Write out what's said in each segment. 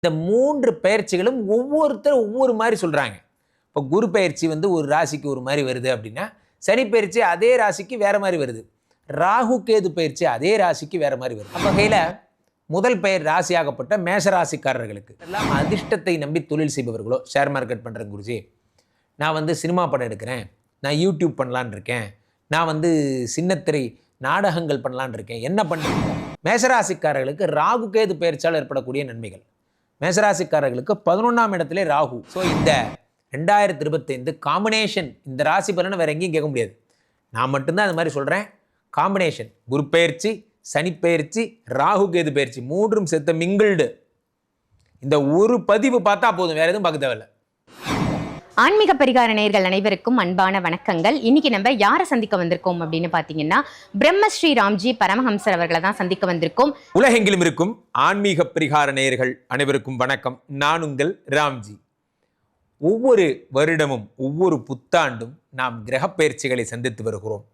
இந்த மூன்று பயிற்சிகளும் ஒவ்வொருத்தர் ஒவ்வொரு மாதிரி சொல்கிறாங்க இப்போ குரு பயிற்சி வந்து ஒரு ராசிக்கு ஒரு மாதிரி வருது அப்படின்னா சனி பயிற்சி அதே ராசிக்கு வேறு மாதிரி வருது. ராகு கேது பயிற்சி அதே ராசிக்கு வேறு மாதிரி வருது. அந்த வகையில் முதல் பெயர் ராசியாகப்பட்ட மேஷ ராசிக்காரர்களுக்கு எல்லாம் அதிர்ஷ்டத்தை நம்பி தொழில் செய்பவர்களோ ஷேர் மார்க்கெட் பண்ணுறேன் குருஜி. நான் வந்து சினிமா படம் எடுக்கிறேன். நான் யூடியூப் பண்ணலான்னு இருக்கேன். நான் வந்து சின்னத்திரை நாடகங்கள் பண்ணலான்னு இருக்கேன். என்ன பண்ணுறேன் மேஷராசிக்காரர்களுக்கு ராகு கேது பயிற்சியால் ஏற்படக்கூடிய நன்மைகள். மேசராசிக்காரர்களுக்கு பதினொன்றாம் இடத்துல ராகு. ஸோ இந்த ரெண்டாயிரத்தி இருபத்தைந்து காம்பினேஷன் இந்த ராசி பலனை வேற எங்கேயும் கேட்க முடியாது. நான் மட்டும்தான் அது மாதிரி சொல்கிறேன் காம்பினேஷன் குரு பயிற்சி சனி பயிற்சி ராகு கேது பயிற்சி மூன்றும் சேர்த்த மிங்கிள்டு இந்த ஒரு பதிவு பார்த்தா போதும். வேற எதுவும் பார்க்க தேவையில்ல. ஆன்மீக பரிகார நேயர்கள் அனைவருக்கும் அன்பான வணக்கங்கள். இன்னைக்கு நம்ம யாரை சந்திக்க வந்திருக்கோம் அப்படின்னு பாத்தீங்கன்னா பிரம்மஸ்ரீ ராம்ஜி பரமஹம்சர் அவர்களை தான் சந்திக்க வந்திருக்கோம். உலகெங்கிலும் இருக்கும் ஆன்மீக பரிகார நேயர்கள் அனைவருக்கும் வணக்கம். நான் உங்கள் ராம்ஜி. ஒவ்வொரு வருடமும் ஒவ்வொரு புத்தாண்டும் நாம் கிரகப்பயிற்சிகளை சந்தித்து வருகிறோம்.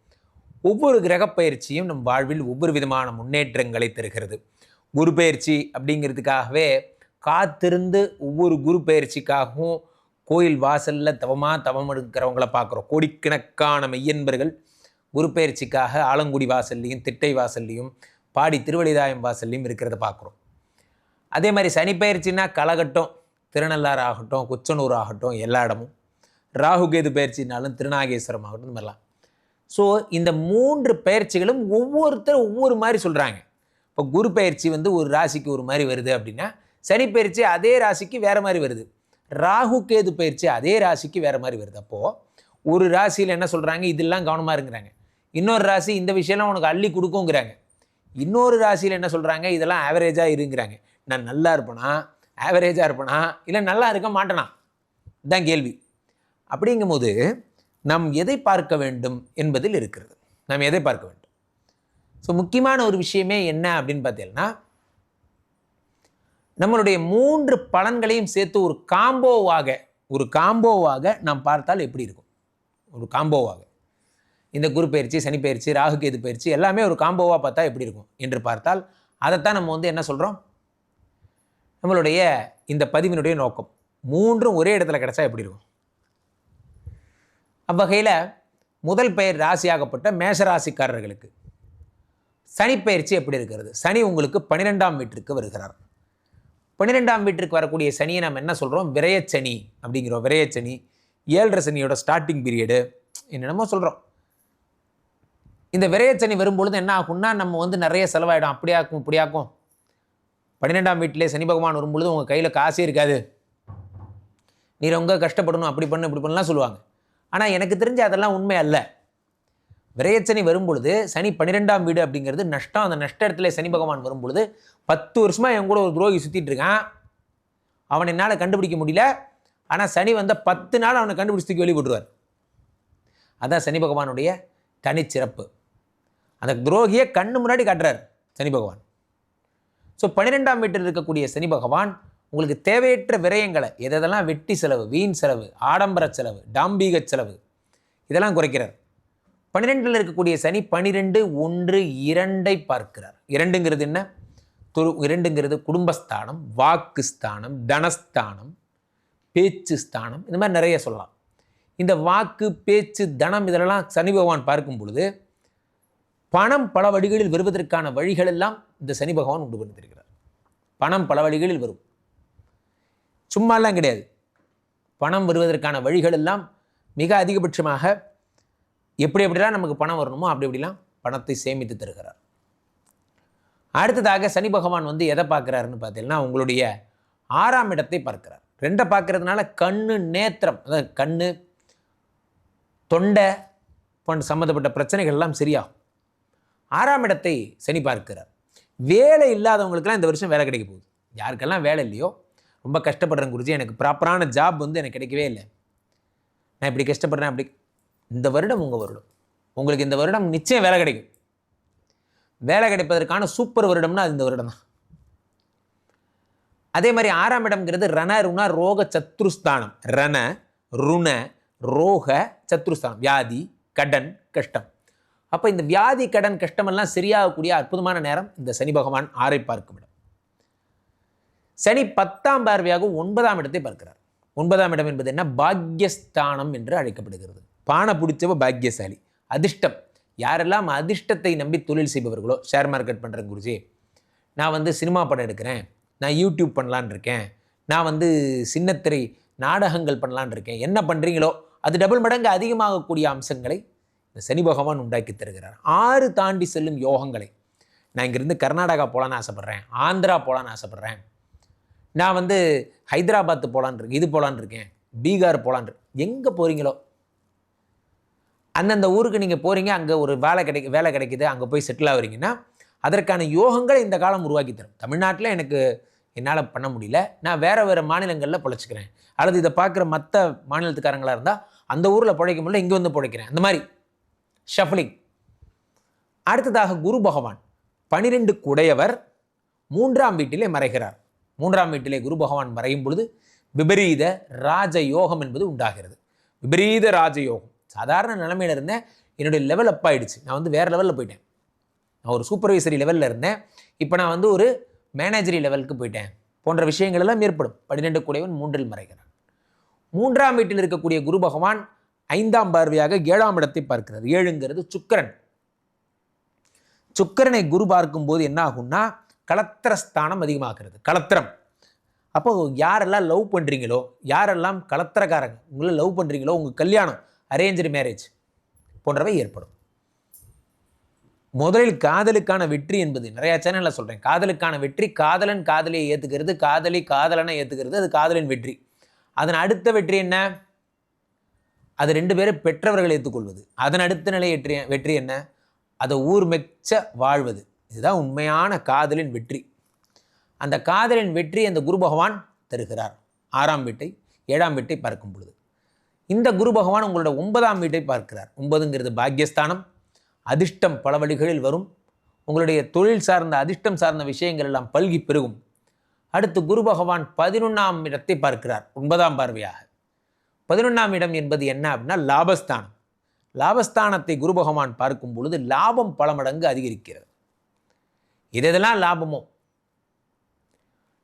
ஒவ்வொரு கிரகப்பயிற்சியும் நம் வாழ்வில் ஒவ்வொரு விதமான முன்னேற்றங்களை தருகிறது. குரு பயிற்சி அப்படிங்கிறதுக்காகவே காத்திருந்து ஒவ்வொரு குரு பயிற்சிக்காகவும் கோயில் வாசலில் தவமாக தவம் எடுக்கிறவங்கள பார்க்குறோம். கோடிக்கணக்கான மெய்யன்பர்கள் குரு பயிற்சிக்காக ஆலங்குடி வாசல்லையும் திட்டை வாசல்லையும் பாடி திருவழிதாயம் வாசல்லையும் இருக்கிறத பார்க்குறோம். அதே மாதிரி சனி பயிற்சினா கலகட்டம் திருநள்ளாறு ஆகட்டும் குச்சனூர் ஆகட்டும் எல்லா இடமும். ராகுகேது பயிற்சினாலும் திருநாகேஸ்வரம் ஆகட்டும் இந்த மாதிரிலாம். ஸோ இந்த மூன்று பயிற்சிகளும் ஒவ்வொருத்தர் ஒவ்வொரு மாதிரி சொல்கிறாங்க இப்போ குரு பயிற்சி வந்து ஒரு ராசிக்கு ஒரு மாதிரி வருது அப்படின்னா சனி பயிற்சி அதே ராசிக்கு வேறு மாதிரி வருது. ராகு கேது பயிற்சி அதே ராசிக்கு வேறு மாதிரி வருது. அப்போது ஒரு ராசியில் என்ன சொல்கிறாங்க இதெல்லாம் கவனமாக இருக்கிறாங்க இன்னொரு ராசி இந்த விஷயம்லாம் உனக்கு அள்ளி கொடுக்குங்கிறாங்க. இன்னொரு ராசியில் என்ன சொல்கிறாங்க இதெல்லாம் ஆவரேஜாக இருங்கிறாங்க. நான் நல்லா இருப்பேனா? ஆவரேஜாக இருப்பேனா? இல்லை நல்லா இருக்க மாட்டேனா? இதுதான் கேள்வி. அப்படிங்கும்போது நாம் எதை பார்க்க வேண்டும் என்பதில் இருக்கிறது. நாம் எதை பார்க்க வேண்டும்? ஸோ முக்கியமான ஒரு விஷயமே என்ன அப்படின்னு பார்த்தீங்கன்னா நம்மளுடைய மூன்று பலன்களையும் சேர்த்து ஒரு காம்போவாக ஒரு காம்போவாக நாம் பார்த்தால் எப்படி இருக்கும்? ஒரு காம்போவாக இந்த குரு பயிற்சி சனி பயிற்சி ராகு கேது பயிற்சி எல்லாமே ஒரு காம்போவாக பார்த்தா எப்படி இருக்கும் என்று பார்த்தால் அதைத்தான் நம்ம வந்து என்ன சொல்கிறோம் நம்மளுடைய இந்த பதிவினுடைய நோக்கம். மூன்றும் ஒரே இடத்துல கிடைச்சா எப்படி இருக்கும்? அவ்வகையில் முதல் பெயர் ராசியாகப்பட்ட மேஷராசிக்காரர்களுக்கு சனி பயிற்சி எப்படி இருக்கிறது? சனி உங்களுக்கு பன்னிரெண்டாம் வீட்டிற்கு வருகிறார். பன்னிரெண்டாம் வீட்டிற்கு வரக்கூடிய சனியை நம்ம என்ன சொல்கிறோம் விரயச்சனி அப்படிங்கிறோம். விரயச்சனி ஏழரை சனியோட ஸ்டார்டிங் பீரியடு என்னென்னமோ சொல்கிறோம் இந்த விரயச்சனி வரும்பொழுது என்ன ஆகும்னா நம்ம வந்து நிறைய செலவாயிடும். அப்படியாக்கும் இப்படியாக்கும். பன்னிரெண்டாம் வீட்டிலே சனி பகவான் வரும்பொழுது உங்கள் கையில் காசே இருக்காது. நீ ரொம்ப கஷ்டப்படணும் அப்படி பண்ணு இப்படி பண்ணலாம் சொல்லுவாங்க. ஆனால் எனக்கு தெரிஞ்சு அதெல்லாம் உண்மை அல்ல. விரயச்சனி வரும்பொழுது சனி பன்னிரெண்டாம் வீடு அப்படிங்கிறது நஷ்டம். அந்த நஷ்ட இடத்துல சனி பகவான் வரும்பொழுது பத்து வருஷமாக என் கூட ஒரு துரோகி சுற்றிட்டு இருக்கான். அவனை என்னால் கண்டுபிடிக்க முடியல. ஆனால் சனி வந்த பத்து நாள் அவனை கண்டுபிடிச்சு தூக்கி வெளியே அதான் சனி பகவானுடைய தனிச்சிறப்பு. அந்த துரோகியை கண்ணு முன்னாடி காட்டுறார் சனி பகவான். ஸோ பன்னிரெண்டாம் வீட்டில் இருக்கக்கூடிய சனி பகவான் உங்களுக்கு தேவையற்ற விரயங்களை எதெல்லாம் வெட்டி செலவு வீண் செலவு ஆடம்பர செலவு டாம்பீக செலவு இதெல்லாம் குறைக்கிறார். பன்னிரெண்டில் இருக்கக்கூடிய சனி பனிரெண்டு ஒன்று இரண்டை பார்க்கிறார். இரண்டுங்கிறது என்ன? துரு இரண்டுங்கிறது குடும்பஸ்தானம் வாக்கு ஸ்தானம் தனஸ்தானம் பேச்சு ஸ்தானம் இந்த மாதிரி நிறைய சொல்லலாம். இந்த வாக்கு பேச்சு தனம் இதெல்லாம் சனி பகவான் பார்க்கும் பொழுது பணம் பல வழிகளில் வருவதற்கான வழிகள் எல்லாம் இந்த சனி பகவான் உண்டு பண்ணித்திருக்கிறார் பணம் பல வழிகளில் வரும். சும்மாலாம் கிடையாது. பணம் வருவதற்கான வழிகள் எல்லாம் மிக அதிகபட்சமாக எப்படி எப்படிலாம் நமக்கு பணம் வரணுமோ அப்படி எப்படிலாம் பணத்தை சேமித்து தருகிறார். அடுத்ததாக சனி பகவான் வந்து எதை பார்க்குறாருன்னு பார்த்தீங்கன்னா உங்களுடைய ஆறாம் இடத்தை பார்க்கிறார். ரெண்டை பார்க்கறதுனால கண்ணு நேத்திரம் அதாவது கண்ணு தொண்டை போன்ற சம்மந்தப்பட்ட பிரச்சனைகள் எல்லாம் சரியாகும். ஆறாம் இடத்தை சனி பார்க்கிறார். வேலை இல்லாதவங்களுக்கெல்லாம் இந்த வருஷம் வேலை கிடைக்க போகுது. யாருக்கெல்லாம் வேலை இல்லையோ ரொம்ப கஷ்டப்படுறேன் குருஜி எனக்கு ப்ராப்பரான ஜாப் வந்து எனக்கு கிடைக்கவே இல்லை. நான் இப்படி கஷ்டப்படுறேன் அப்படி இந்த வருடம் உங்கள் வருடம். உங்களுக்கு இந்த வருடம் நிச்சயம் வேலை கிடைக்கும். வேலை கிடைப்பதற்கான சூப்பர் வருடம்னா அது இந்த வருடம் தான். அதே மாதிரி ஆறாம் இடம்ங்கிறது ரண ருண ரோக சத்ருஸ்தானம். ரண ருண ரோக சத்ருஸ்தானம். வியாதி கடன் கஷ்டம். அப்போ இந்த வியாதி கடன் கஷ்டமெல்லாம் சரியாகக்கூடிய அற்புதமான நேரம் இந்த சனி பகவான் ஆரை பார்க்கும் இடம். சனி பத்தாம் பார்வையாக ஒன்பதாம் இடத்தை பார்க்கிறார். ஒன்பதாம் இடம் என்பது என்ன? பாக்யஸ்தானம் என்று அழைக்கப்படுகிறது. பானை பிடிச்சவ பாக்கியசாலி. அதிர்ஷ்டம். யாரெல்லாம் அதிர்ஷ்டத்தை நம்பி தொழில் செய்பவர்களோ ஷேர் மார்க்கெட் பண்ணுறேன் குருஜி. நான் வந்து சினிமா படம் எடுக்கிறேன். நான் யூடியூப் பண்ணலான்னு இருக்கேன். நான் வந்து சின்னத்திரை நாடகங்கள் பண்ணலான்னு இருக்கேன். என்ன பண்ணுறீங்களோ அது டபுள் மடங்கு அதிகமாகக்கூடிய அம்சங்களை இந்த சனி பகவான் உண்டாக்கி தருகிறார். ஆறு தாண்டி செல்லும் யோகங்களை. நான் இங்கேருந்து கர்நாடகா போகலான்னு ஆசைப்பட்றேன். ஆந்திரா போகலான்னு ஆசைப்பட்றேன். நான் வந்து ஹைதராபாத் போகலான்னு இது போகலான்னு இருக்கேன். பீகார் போகலான்னு எங்கே போகிறீங்களோ அந்தந்த ஊருக்கு நீங்கள் போகிறீங்க அங்கே ஒரு வேலை கிடைக்கு வேலை கிடைக்குது அங்கே போய் செட்டில் ஆகுறீங்கன்னா அதற்கான யோகங்களை இந்த காலம் உருவாக்கி தரும். தமிழ்நாட்டில் எனக்கு என்னால் பண்ண முடியல. நான் வேறு வேறு மாநிலங்களில் பொழைச்சிக்கிறேன். அல்லது இதை பார்க்குற மற்ற மாநிலத்துக்காரங்களாக இருந்தால் அந்த ஊரில் பிழைக்க முடியல இங்கே வந்து பிழைக்கிறேன். அந்த மாதிரி. ஷஃப்லிங் அடுத்ததாக குரு பகவான். பனிரெண்டு குடையவர் மூன்றாம் வீட்டிலே மறைகிறார். மூன்றாம் வீட்டிலே குரு பகவான் மறையும் பொழுது விபரீத ராஜயோகம் என்பது உண்டாகிறது. விபரீத ராஜயோகம். சாதாரண நிலமையில இருந்தேன். என்னுடைய லெவல் அப் ஆகிடுச்சு நான் வந்து வேறு லெவலில் போயிட்டேன். நான் ஒரு சூப்பர்வைசரி லெவலில் இருந்தேன். இப்போ நான் வந்து ஒரு மேனேஜரி லெவலுக்கு போயிட்டேன். போன்ற விஷயங்கள் எல்லாம் ஏற்படும். பன்னிரெண்டு குடைவன் மூன்றில் மறைகிறான். மூன்றாம் வீட்டில் இருக்கக்கூடிய குரு பகவான் ஐந்தாம் பார்வையாக ஏழாம் இடத்தை பார்க்கிறார். ஏழுங்கிறது சுக்கிரன். சுக்கிரனை குரு பார்க்கும்போது என்ன ஆகும்னா கலத்திரஸ்தானம் அதிகமாகிறது. கலத்திரம். அப்போ யாரெல்லாம் லவ் பண்ணுறீங்களோ யாரெல்லாம் கலத்திரக்காரங்க உங்களை லவ் பண்ணுறீங்களோ உங்கள் கல்யாணம் அரேஞ்சு மேரேஜ் போன்றவை ஏற்படும். முதலில் காதலுக்கான வெற்றி என்பது நிறையா சேனலில் சொல்கிறேன் காதலுக்கான வெற்றி காதலன் காதலியை ஏற்றுக்கிறது காதலி காதலனை ஏற்றுக்கிறது அது காதலின் வெற்றி. அதன் அடுத்த வெற்றி என்ன? அது ரெண்டு பேரும் பெற்றவர்கள் ஏற்றுக்கொள்வது அதன் அடுத்த நிலை வெற்றி வெற்றி என்ன? அதை ஊர் மெச்ச வாழ்வது. இதுதான் உண்மையான காதலின் வெற்றி. அந்த காதலின் வெற்றி அந்த குரு பகவான் தருகிறார். ஆறாம் வீட்டை ஏழாம் வீட்டை பார்க்கும் பொழுது. இந்த குரு பகவான் உங்களோட ஒன்பதாம் வீட்டை பார்க்கிறார். ஒன்பதுங்கிறது பாக்யஸ்தானம். அதிர்ஷ்டம் பல வழிகளில் வரும். உங்களுடைய தொழில் சார்ந்த அதிர்ஷ்டம் சார்ந்த விஷயங்கள் எல்லாம் பல்கி பெருகும். அடுத்து குரு பகவான் பதினொன்றாம் இடத்தை பார்க்கிறார் ஒன்பதாம் பார்வையாக. பதினொன்றாம் இடம் என்பது என்ன அப்படின்னா லாபஸ்தானம். லாபஸ்தானத்தை குரு பகவான் பார்க்கும் பொழுது லாபம் பல மடங்கு அதிகரிக்கிறது. இது இதெல்லாம் லாபமோ?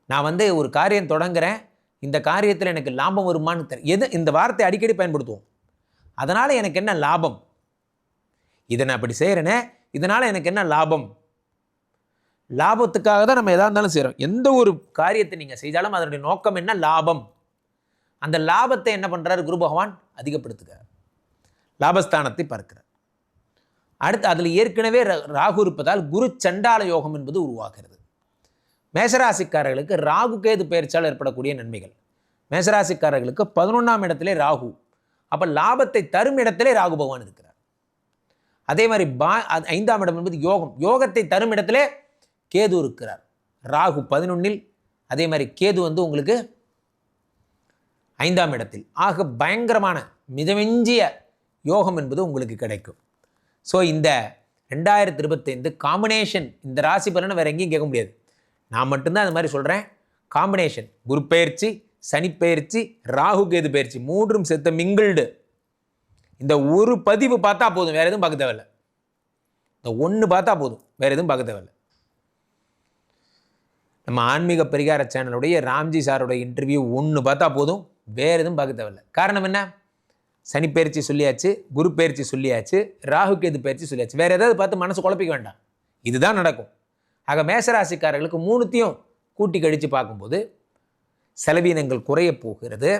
நான் வந்து ஒரு காரியம் தொடங்குறேன். இந்த காரியத்தில் எனக்கு லாபம் வருமான்னு தெரி எது இந்த வார்த்தை அடிக்கடி பயன்படுத்துவோம். அதனால் எனக்கு என்ன லாபம்? இதை நான் அப்படி செய்கிறேனே இதனால் எனக்கு என்ன லாபம்? லாபத்துக்காக தான் நம்ம எதாக இருந்தாலும் செய்கிறோம் எந்த ஒரு காரியத்தை நீங்கள் செய்தாலும் அதனுடைய நோக்கம் என்ன? லாபம். அந்த லாபத்தை என்ன பண்ணுறாரு குரு பகவான்? அதிகப்படுத்துகிறார். லாபஸ்தானத்தை பார்க்கிறார். அடுத்து அதில் ஏற்கனவே ராகு இருப்பதால் குரு சண்டால யோகம் என்பது உருவாகிறது. மேசராசிக்காரர்களுக்கு ராகு கேது பெயர்ச்சால் ஏற்படக்கூடிய நன்மைகள். மேசராசிக்காரர்களுக்கு பதினொன்றாம் இடத்திலே ராகு. அப்போ லாபத்தை தரும் இடத்திலே ராகு பகவான் இருக்கிறார். அதே மாதிரி பா அது ஐந்தாம் இடம் என்பது யோகம். யோகத்தை தரும் இடத்திலே கேது இருக்கிறார். ராகு பதினொன்னில் அதே மாதிரி கேது வந்து உங்களுக்கு ஐந்தாம் இடத்தில். ஆக பயங்கரமான மிதமெஞ்சிய யோகம் என்பது உங்களுக்கு கிடைக்கும். ஸோ இந்த ரெண்டாயிரத்தி இருபத்தைந்து காம்பினேஷன் இந்த ராசி பலனை வேறு எங்கேயும் கேட்க முடியாது. நான் மட்டும்தான் அது மாதிரி சொல்கிறேன் காம்பினேஷன் குரு பயிற்சி சனி பெயர்ச்சி ராகு கேது பயிற்சி மூன்றும் செத்த மிங்கிள்டு இந்த ஒரு பதிவு பார்த்தா போதும் வேறு எதுவும் பார்க்க தேவையில்ல. இந்த ஒன்று பார்த்தா போதும் வேறு எதுவும் பார்க்க தேவையில்ல. நம்ம ஆன்மீக பரிகார சேனலுடைய ராம்ஜி சாரோட இன்டர்வியூ ஒன்று பார்த்தா போதும் வேறு எதுவும் பார்க்க தேவையில்ல. காரணம் என்ன? சனி பயிற்சி சொல்லியாச்சு குரு பயிற்சி சொல்லியாச்சு ராகு கேது பயிற்சி சொல்லியாச்சு. வேறு ஏதாவது பார்த்து மனசு குழப்பிக்க வேண்டாம். இதுதான் நடக்கும். ஆக மேசராசிக்காரர்களுக்கு மூணுத்தையும் கூட்டி கழித்து பார்க்கும்போது செலவீனங்கள் குறைய போகிறது.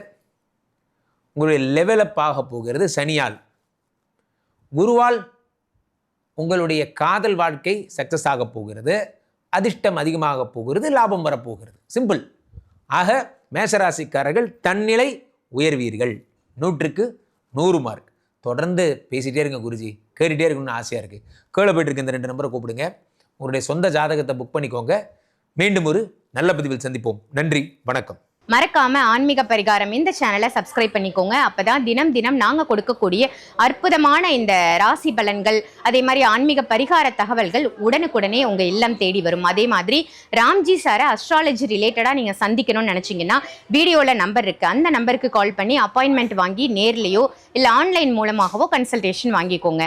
உங்களுடைய லெவலப் ஆக போகிறது சனியால். குருவால் உங்களுடைய காதல் வாழ்க்கை சக்ஸஸ் ஆக போகிறது. அதிர்ஷ்டம் அதிகமாக போகிறது லாபம் வரப்போகிறது சிம்பிள் ஆக மேசராசிக்காரர்கள் தன்னிலை உயர்வீர்கள். நூற்றுக்கு நூறு மார்க் தொடர்ந்து பேசிகிட்டே இருங்க குருஜி. கேட்டுகிட்டே இருக்கணும்னு ஆசையாக இருக்குது கேள போயிட்டு இருக்க இந்த ரெண்டு நம்பரை கூப்பிடுங்க. உங்களுடைய சொந்த ஜாதகத்தை புக் பண்ணிக்கோங்க. மீண்டும் ஒரு நல்ல பதிவில் சந்திப்போம். நன்றி வணக்கம். மறக்காம ஆன்மீக பரிகாரம் இந்த சேனலை சப்ஸ்கிரைப் பண்ணிக்கோங்க. அப்பதான் தினம் தினம் நாங்க கொடுக்கக்கூடிய அற்புதமான இந்த ராசி பலன்கள் அதே மாதிரி ஆன்மீக பரிகார தகவல்கள் உடனுக்குடனே உங்க இல்லம் தேடி வரும். அதே மாதிரி ராம்ஜி சாரை அஸ்ட்ராலஜி ரிலேட்டடா நீங்க சந்திக்கணும்னு நினைச்சீங்கன்னா வீடியோல நம்பர் இருக்கு. அந்த நம்பருக்கு கால் பண்ணி அப்பாயின்மெண்ட் வாங்கி நேர்லயோ இல்ல ஆன்லைன் மூலமாகவோ கன்சல்டேஷன் வாங்கிக்கோங்க.